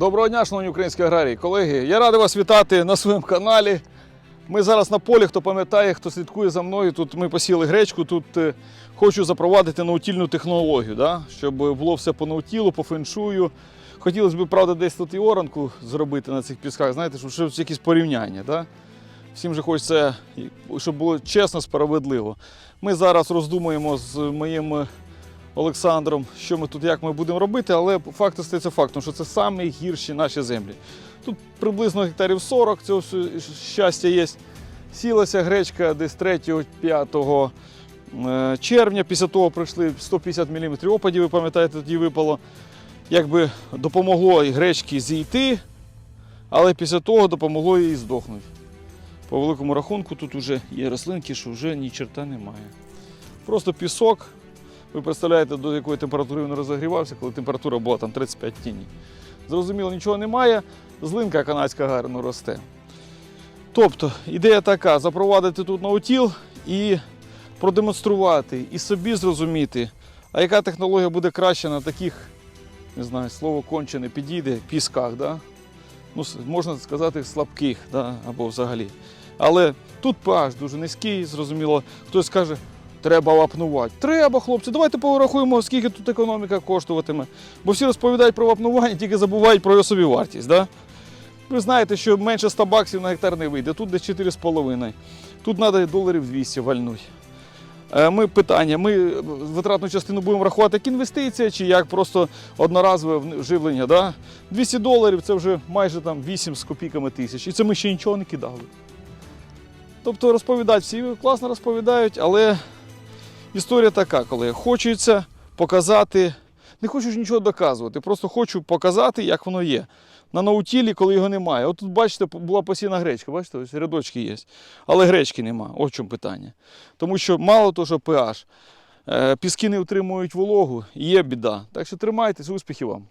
Доброго дня, шановні українські аграрії, колеги. Я радий вас вітати на своєму каналі. Ми зараз на полі, хто пам'ятає, хто слідкує за мною. Тут ми посіли гречку. Тут е, хочу запровадити наутільну технологію, да? щоб було все по наутілу, по феншую. Хотілося б, правда, десь тут і оранку зробити на цих пісках, знаєте, щоб щось якісь порівняння. Да? Всім же хочеться, щоб було чесно, справедливо. Ми зараз роздумуємо з моїм е, Олександром, що ми тут, як ми будемо робити, але факт остається фактом, що це найгірші наші землі. Тут приблизно гектарів 40, цього щастя є. Сілася гречка десь 3-5 е, червня. Після того пройшли 150 мм опадів, ви пам'ятаєте, тоді випало. Якби допомогло і гречці зійти, але після того допомогло їй здохнути. По великому рахунку тут вже є рослинки, що вже ні черта немає. Просто пісок. Ви представляєте, до якої температури він розігрівався, коли температура була там 35 тіні. Зрозуміло, нічого немає, злинка канадська гарно росте. Тобто, ідея така: запровадити тут наутіл і продемонструвати, і собі зрозуміти, а яка технологія буде краща на таких, не знаю, слово конче не підійде, пісках, да? ну, можна сказати, слабких да? або взагалі. Але тут pH дуже низький, зрозуміло, хтось скаже, треба вапнувати. Треба, хлопці, давайте порахуємо, скільки тут економіка коштуватиме. Бо всі розповідають про вапнування, тільки забувають про його собівартість. Да? Ви знаєте, що менше 100 баксів на гектар не вийде, тут десь 4,5. Тут треба доларів 200 вальнуть. Е, Ми питання, ми витратну частину будемо рахувати як інвестиція чи як просто одноразове живлення. Да? 200 доларів це вже майже там 8 з копійками тисяч. І це ми ще нічого не кидали. Тобто розповідають, всі класно розповідають, але історія така, коли хочеться показати, не хочу нічого доказувати, просто хочу показати, як воно є. На наутілі, коли його немає. От тут, бачите, була посіяна гречка, бачите, ось рядочки є. Але гречки нема. Ось в чому питання. Тому що мало того, що pH, е, піски не утримують вологу, є біда. Так що тримайтесь, успіхів вам.